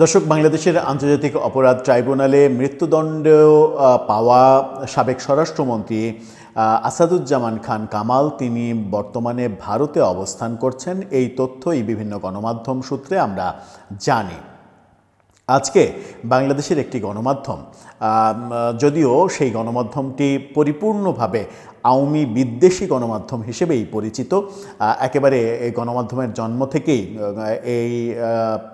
দর্শক, বাংলাদেশের আন্তর্জাতিক অপরাধ ট্রাইব্যুনালে মৃত্যুদণ্ড পাওয়া সাবেক স্বরাষ্ট্রমন্ত্রী আসাদুজ্জামান খান কামাল। তিনি বর্তমানে ভারতে অবস্থান করছেন। এই তথ্যই বিভিন্ন গণমাধ্যম সূত্রে আমরা জানি। আজকে বাংলাদেশের একটি গণমাধ্যম যদিও সেই গণমাধ্যমটি পরিপূর্ণভাবে আওয়ামী বিদ্বেষী গণমাধ্যম হিসেবেই পরিচিত একেবারে এই গণমাধ্যমের জন্ম থেকেই এই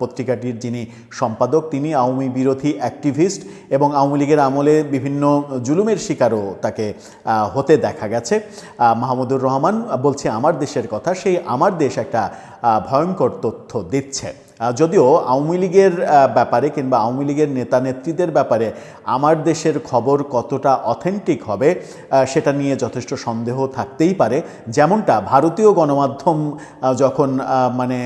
পত্রিকাটির যিনি সম্পাদক তিনি আওয়ামী বিরোধী অ্যাক্টিভিস্ট এবং আওয়ামী লীগের আমলে বিভিন্ন জুলুমের শিকারও তাকে হতে দেখা গেছে। মাহমুদুর রহমান বলছে, আমার দেশের কথা, সেই আমার দেশ একটা ভয়ঙ্কর তথ্য দিচ্ছে। যদিও আওয়ামী লীগের ব্যাপারে কিংবা আওয়ামী লীগের নেতা নেত্রীদের ব্যাপারে আমার দেশের খবর কতটা অথেন্টিক হবে সেটা নিয়ে যথেষ্ট সন্দেহ থাকতেই পারে। যেমনটা ভারতীয় গণমাধ্যম যখন মানে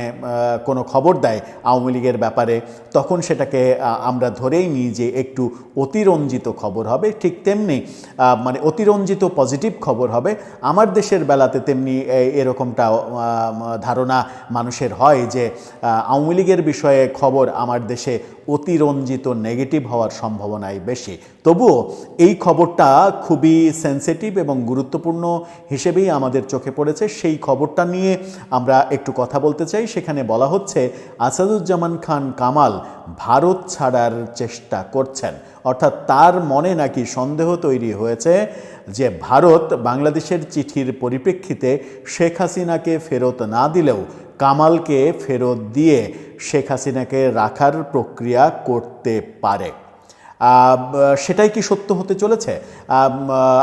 কোনো খবর দেয় আওয়ামী লীগের ব্যাপারে, তখন সেটাকে আমরা ধরেই নিই যে একটু অতিরঞ্জিত খবর হবে। ঠিক তেমনি মানে অতিরঞ্জিত পজিটিভ খবর হবে। আমার দেশের বেলাতে তেমনি এরকমটা ধারণা মানুষের হয় যে আওয়ামী লীগের বিষয়ে খবর আমার দেশে অতিরঞ্জিত নেগেটিভ হওয়ার সম্ভাবনাই বেশি। তবুও এই খবরটা খুবই সেন্সিটিভ এবং গুরুত্বপূর্ণ হিসেবেই আমাদের চোখে পড়েছে। সেই খবরটা নিয়ে আমরা একটু কথা বলতে চাই। সেখানে বলা হচ্ছে, আসাদুজ্জামান খান কামাল ভারত ছাড়ার চেষ্টা করছেন। অর্থাৎ তার মনে নাকি সন্দেহ তৈরি হয়েছে যে ভারত বাংলাদেশের চিঠির পরিপ্রেক্ষিতে শেখ হাসিনাকে ফেরত না দিলেও কামালকে ফেরত দিয়ে শেখ হাসিনাকে রাখার প্রক্রিয়া করতে পারে। সেটাই কি সত্য হতে চলেছে?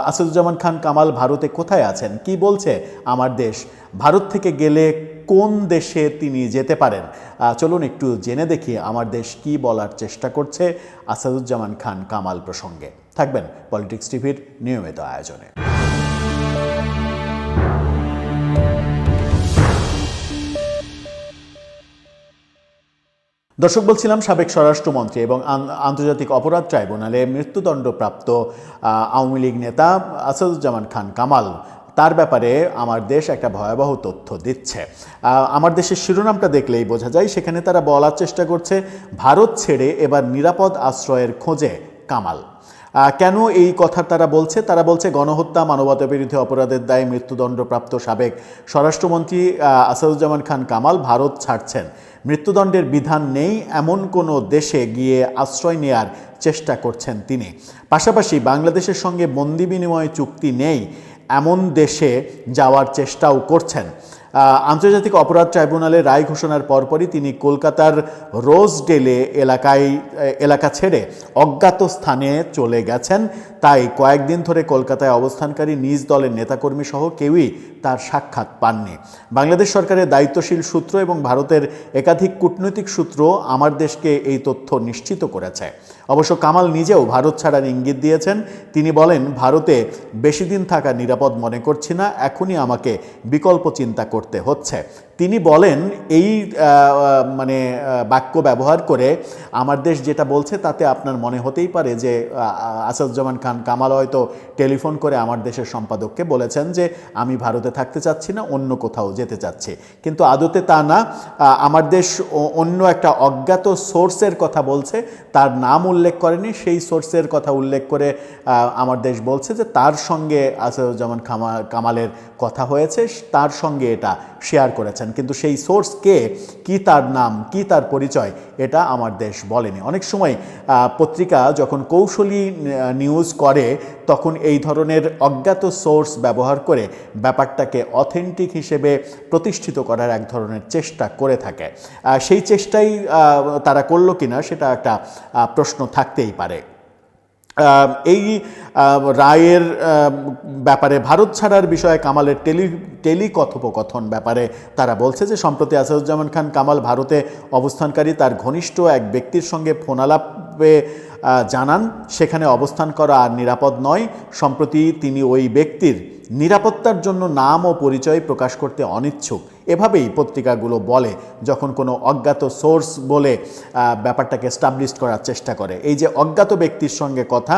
আসাদুজ্জামান খান কামাল ভারতে কোথায় আছেন? কি বলছে আমার দেশ? ভারত থেকে গেলে কোন দেশে তিনি যেতে পারেন? চলুন একটু জেনে দেখি আমার দেশ কি বলার চেষ্টা করছে আসাদুজ্জামান খান কামাল প্রসঙ্গে। থাকবেন পলিটিক্স টিভির নিয়মিত আয়োজনে। দর্শক, বলছিলাম সাবেক স্বরাষ্ট্রমন্ত্রী এবং আন- আন্তর্জাতিক অপরাধ ট্রাইব্যুনালে মৃত্যুদণ্ডপ্রাপ্ত আওয়ামী লীগ নেতা আসাদুজ্জামান খান কামাল। তার ব্যাপারে আমার দেশ একটা ভয়াবহ তথ্য দিচ্ছে। আমার দেশের শিরোনামটা দেখলেই বোঝা যায়, সেখানে তারা বলার চেষ্টা করছে, ভারত ছেড়ে এবার নিরাপদ আশ্রয়ের খোঁজে কামাল। কেন এই কথা তারা বলছে? তারা বলছে, গণহত্যা মানবতা বিরোধী অপরাধের দায়ে মৃত্যুদণ্ডপ্রাপ্ত সাবেক স্বরাষ্ট্রমন্ত্রী আসাদুজ্জামান খান কামাল ভারত ছাড়ছেন। মৃত্যুদণ্ডের বিধান নেই, এমন কোনো দেশে গিয়ে আশ্রয় নেয়ার চেষ্টা করছেন তিনি। পাশাপাশি বাংলাদেশের সঙ্গে বন্দি বিনিময় চুক্তি নেই, এমন দেশে যাওয়ার চেষ্টাও করছেন। আন্তর্জাতিক অপরাধ ট্রাইব্যুনালের রায় ঘোষণার পরপরই তিনি কলকাতার রোজডেলে এলাকায় এলাকা ছেড়ে অজ্ঞাত স্থানে চলে গেছেন। তাই কয়েকদিন ধরে কলকাতায় অবস্থানকারী নিজ দলের নেতাকর্মী সহ কেউই তার সাক্ষাৎ পাননি। বাংলাদেশ সরকারের দায়িত্বশীল সূত্র এবং ভারতের একাধিক কূটনৈতিক সূত্র আমার দেশকে এই তথ্য নিশ্চিত করেছে। অবশ্য কামাল নিজেও ভারত ছাড়ার ইঙ্গিত দিয়েছেন। তিনি বলেন, ভারতে বেশি দিন থাকা নিরাপদ মনে করছি না। এখনই আমাকে বিকল্প চিন্তা করতে হচ্ছে। তিনি বলেন, এই মানে বাক্য ব্যবহার করে আমার দেশ যেটা বলছে তাতে আপনার মনে হতেই পারে যে আসাদুজ্জামান খান কামাল হয়তো টেলিফোন করে আমার দেশের সম্পাদককে বলেছেন যে, আমি ভারতে থাকতে চাচ্ছি না, অন্য কোথাও যেতে চাচ্ছি। কিন্তু আদতে তা না আমার দেশ অন্য একটা অজ্ঞাত সোর্সের কথা বলছে, তার নাম উল্লেখ করেনি, সেই সোর্সের কথা উল্লেখ করে আমার দেশ বলছে যে, তার সঙ্গে আসাদুজ্জামান কামালের কথা হয়েছে, তার সঙ্গে এটা শেয়ার করেছেন। কিন্তু সেই সোর্স কে, কি তার নাম, কি তার পরিচয়, এটা আমার দেশ বলেনি। অনেক সময় পত্রিকা যখন কৌশলী নিউজ করে, তখন এই ধরনের অজ্ঞাত সোর্স ব্যবহার করে ব্যাপারটাকে অথেন্টিক হিসেবে প্রতিষ্ঠিত করার এক ধরনের চেষ্টা করে থাকে। সেই চেষ্টাই তারা করল কিনা সেটা একটা প্রশ্ন থাকতেই পারে। এই রায়ের ব্যাপারে ভারত ছাড়ার বিষয়ে কামালের টেলি টেলি কথোপকথন ব্যাপারে। তারা বলছে যে, সম্প্রতি আসাদুজ্জামান খান কামাল ভারতে অবস্থানকারী তার ঘনিষ্ঠ এক ব্যক্তির সঙ্গে ফোনালাপে জানান, সেখানে অবস্থান করা আর নিরাপদ নয়। সম্প্রতি তিনি ওই ব্যক্তির নিরাপত্তার জন্য নাম ও পরিচয় প্রকাশ করতে অনিচ্ছুক। এভাবেই পত্রিকাগুলো বলে, যখন কোনো অজ্ঞাত সোর্স বলে ব্যাপারটাকে স্টাবলিশ করার চেষ্টা করে। এই যে অজ্ঞাত ব্যক্তির সঙ্গে কথা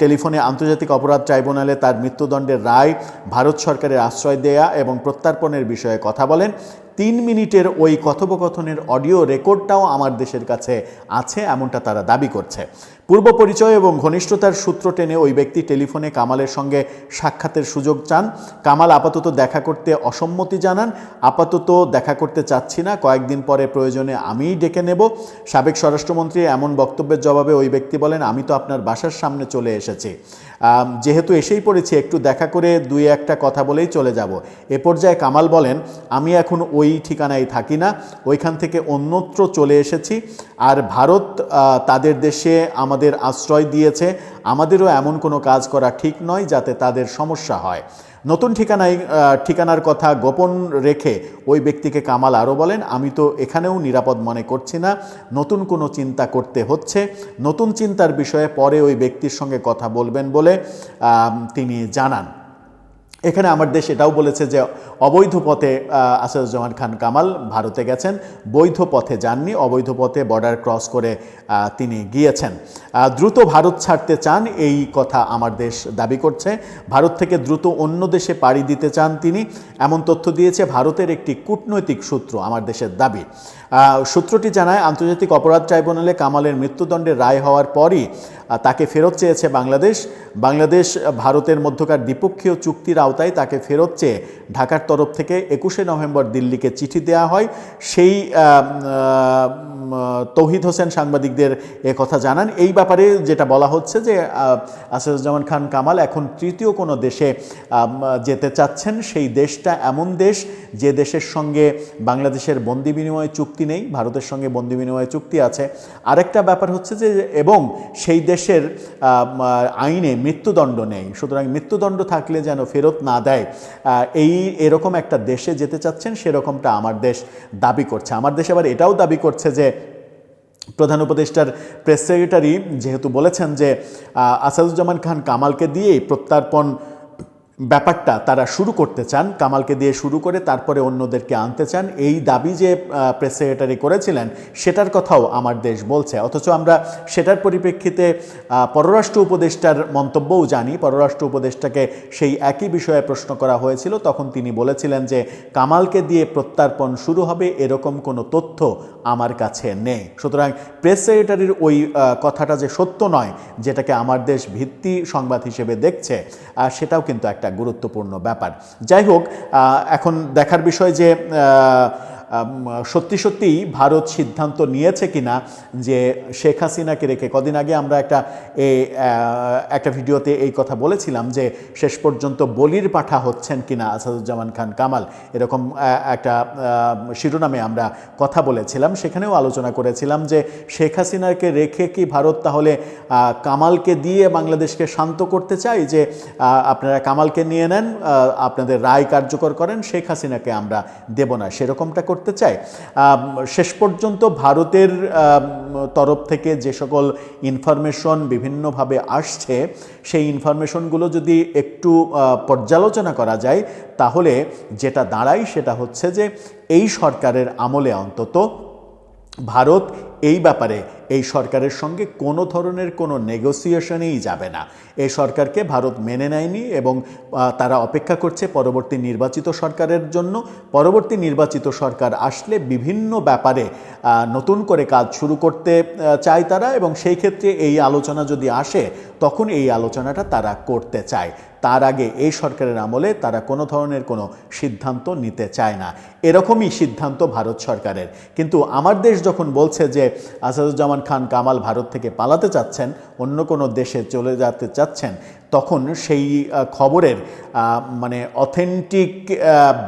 টেলিফোনে আন্তর্জাতিক অপরাধ ট্রাইব্যুনালে তার মৃত্যুদণ্ডের রায় ভারত সরকারের আশ্রয় দেয়া এবং প্রত্যার্পণের বিষয়ে কথা বলেন। তিন মিনিটের ওই কথোপকথনের অডিও রেকর্ডটাও আমার দেশের কাছে আছে, এমনটা তারা দাবি করছে। পূর্ব পরিচয় এবং ঘনিষ্ঠতার সূত্র টেনে ওই ব্যক্তি টেলিফোনে কামালের সঙ্গে সাক্ষাতের সুযোগ চান। কামাল আপাতত দেখা করতে অসম্মতি জানান। আপাতত দেখা করতে চাচ্ছি না। কয়েকদিন পরে প্রয়োজনে আমিই ডেকে নেব। সাবেক স্বরাষ্ট্রমন্ত্রী এমন বক্তব্যের জবাবে ওই ব্যক্তি বলেন, আমি তো আপনার বাসার সামনে চলে এসেছি। যেহেতু এসেই পড়েছি, একটু দেখা করে দুই একটা কথা বলেই চলে যাব। এ পর্যায়ে কামাল বলেন, আমি এখন ওই ঠিকানায় থাকি না, ওইখান থেকে অন্যত্র চলে এসেছি। আর ভারত তাদের দেশে আমাদের আশ্রয় দিয়েছে। আমাদেরও এমন কোনো কাজ করা ঠিক নয় যাতে তাদের সমস্যা হয়। নতুন ঠিকানায় ঠিকানার কথা গোপন রেখে ওই ব্যক্তিকে কামাল আরও বলেন, আমি তো এখানেও নিরাপদ মনে করছি না। নতুন কোনো চিন্তা করতে হচ্ছে। নতুন চিন্তার বিষয়ে পরে ওই ব্যক্তির সঙ্গে কথা বলবেন বলে তিনি জানান। এখানে আমার দেশ এটাও বলেছে যে অবৈধ পথে আসাদুজ্জামান খান কামাল ভারতে গেছেন, বৈধ পথে যাননি, অবৈধ পথে বর্ডার ক্রস করে তিনি গিয়েছেন। দ্রুত ভারত ছাড়তে চান, এই কথা আমার দেশ দাবি করছে। ভারত থেকে দ্রুত অন্য দেশে পাড়ি দিতে চান তিনি। এমন তথ্য দিয়েছে ভারতের একটি কূটনৈতিক সূত্র আমার দেশের দাবি। সূত্রটি জানায়, আন্তর্জাতিক অপরাধ ট্রাইব্যুনালে কামালের মৃত্যুদণ্ডের রায় হওয়ার পরই তাকে ফেরত চেয়েছে বাংলাদেশ। বাংলাদেশ, ভারতের মধ্যকার দ্বিপক্ষীয় চুক্তির আওতায় তাকে ফেরত চেয়ে ঢাকার তরফ থেকে একুশে নভেম্বর দিল্লিকে চিঠি দেওয়া হয়। সেই তৌহিদ হোসেন সাংবাদিকদের কথা জানান। এই ব্যাপারে যেটা বলা হচ্ছে যে আসাদুজ্জামান খান কামাল এখন তৃতীয় কোনো দেশে যেতে চাচ্ছেন। সেই দেশটা এমন দেশ যে দেশের সঙ্গে বাংলাদেশের বন্দি বিনিময় চুক্তি নেই, ভারতের সঙ্গে বন্দি বিনিময় চুক্তি আছে। আরেকটা ব্যাপার হচ্ছে যে, এবং সেই দেশের আইনে মৃত্যুদণ্ড নেই। সুতরাং মৃত্যুদণ্ড থাকলে যেন ফেরত না দেয়। এই এরকম একটা দেশে যেতে চাচ্ছেন, সেরকমটা আমার দেশ দাবি করছে। আমার দেশ আবার এটাও দাবি করছে যে, প্রধান উপদেষ্টার প্রেস সেক্রেটারি যেহেতু বলেছেন যে আসাদুজ্জামান খান কামালকে দিয়েই প্রত্যার্পণ ব্যাপারটা তারা শুরু করতে চান, কামালকে দিয়ে শুরু করে তারপরে অন্যদেরকে আনতে চান, এই দাবি যে প্রেস সেক্রেটারি করেছিলেন, সেটার কথাও আমার দেশ বলছে। অথচ আমরা সেটার পরিপ্রেক্ষিতে পররাষ্ট্র উপদেষ্টার মন্তব্যও জানি। পররাষ্ট্র উপদেষ্টাকে সেই একই বিষয়ে প্রশ্ন করা হয়েছিল। তখন তিনি বলেছিলেন যে, কামালকে দিয়ে প্রত্যার্পণ শুরু হবে এরকম কোনো তথ্য আমার কাছে নেই। সুতরাং প্রেস সেক্রেটারির ওই কথাটা যে সত্য নয়, যেটাকে আমার দেশ ভিত্তি সংবাদ হিসেবে দেখছে সেটাও কিন্তু একটা গুরুত্বপূর্ণ ব্যাপার। যাই হোক এখন দেখার বিষয় যে সত্যি সত্যিই ভারত সিদ্ধান্ত নিয়েছে কিনা যে শেখ হাসিনাকে রেখে কদিন আগে আমরা একটা এ আহ, একটা ভিডিওতে এই কথা বলেছিলাম যে শেষ পর্যন্ত বলির পাঠা হচ্ছেন কিনা আসাদুজ্জামান খান কামাল। এরকম একটা শিরোনামে আমরা কথা বলেছিলাম। সেখানেও আলোচনা করেছিলাম যে শেখ হাসিনাকে রেখে কি ভারত তাহলে কামালকে দিয়ে বাংলাদেশকে শান্ত করতে চাই যে আপনারা কামালকে নিয়ে নেন আপনাদের রায় কার্যকর করেন শেখ হাসিনাকে আমরা দেব না। সেরকমটা করতে চাই চায়। শেষ পর্যন্ত ভারতের তরফ থেকে যে সকল ইনফরমেশন বিভিন্নভাবে আসছে, সেই ইনফরমেশনগুলো যদি একটু পর্যালোচনা করা যায়, তাহলে যেটা দাঁড়ায় সেটা হচ্ছে যে, এই সরকারের আমলে অন্তত ভারত এই ব্যাপারে এই সরকারের সঙ্গে কোনো ধরনের কোনো নেগোসিয়েশনেই যাবে না। এই সরকারকে ভারত মেনে নেয়নি এবং তারা অপেক্ষা করছে পরবর্তী নির্বাচিত সরকারের জন্য। পরবর্তী নির্বাচিত সরকার আসলে বিভিন্ন ব্যাপারে নতুন করে কাজ শুরু করতে চায় তারা এবং সেই ক্ষেত্রে এই আলোচনা যদি আসে, তখন এই আলোচনাটা তারা করতে চায়। তার আগে এই সরকারের আমলে তারা কোনো ধরনের কোনো সিদ্ধান্ত নিতে চায় না। এরকমই সিদ্ধান্ত ভারত সরকারের। কিন্তু আমার দেশ যখন বলছে যে আসাদুজ্জামান খান কামাল ভারত থেকে পালাতে চাচ্ছেন, অন্য কোনো দেশে চলে যেতে চাচ্ছেন, তখন সেই খবরের মানে অথেন্টিক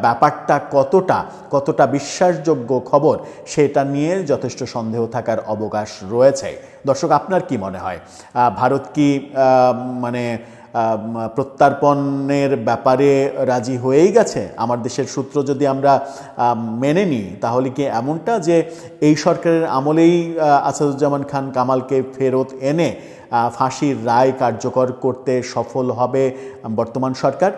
ব্যাপারটা কতটা কতটা বিশ্বাসযোগ্য খবর সেটা নিয়ে যথেষ্ট সন্দেহ থাকার অবকাশ রয়েছে। দর্শক, আপনার কি মনে হয়? ভারত কি মানে প্রত্যার্পণের ব্যাপারে রাজি হয়েই গেছে। আমার দেশের সূত্র যদি আমরা মেনে নিই, তাহলে কি এমনটা যে এই সরকারের আমলেই আসাদুজ্জামান খান কামালকে ফেরত এনে ফাঁসির রায় কার্যকর করতে সফল হবে বর্তমান সরকার?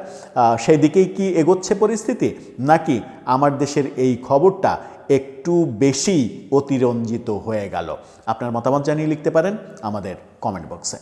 সেই দিকেই কি এগোচ্ছে পরিস্থিতি? নাকি আমার দেশের এই খবরটা একটু বেশি অতিরঞ্জিত হয়ে গেল? আপনার মতামত জানিয়ে লিখতে পারেন আমাদের কমেন্ট বক্সে।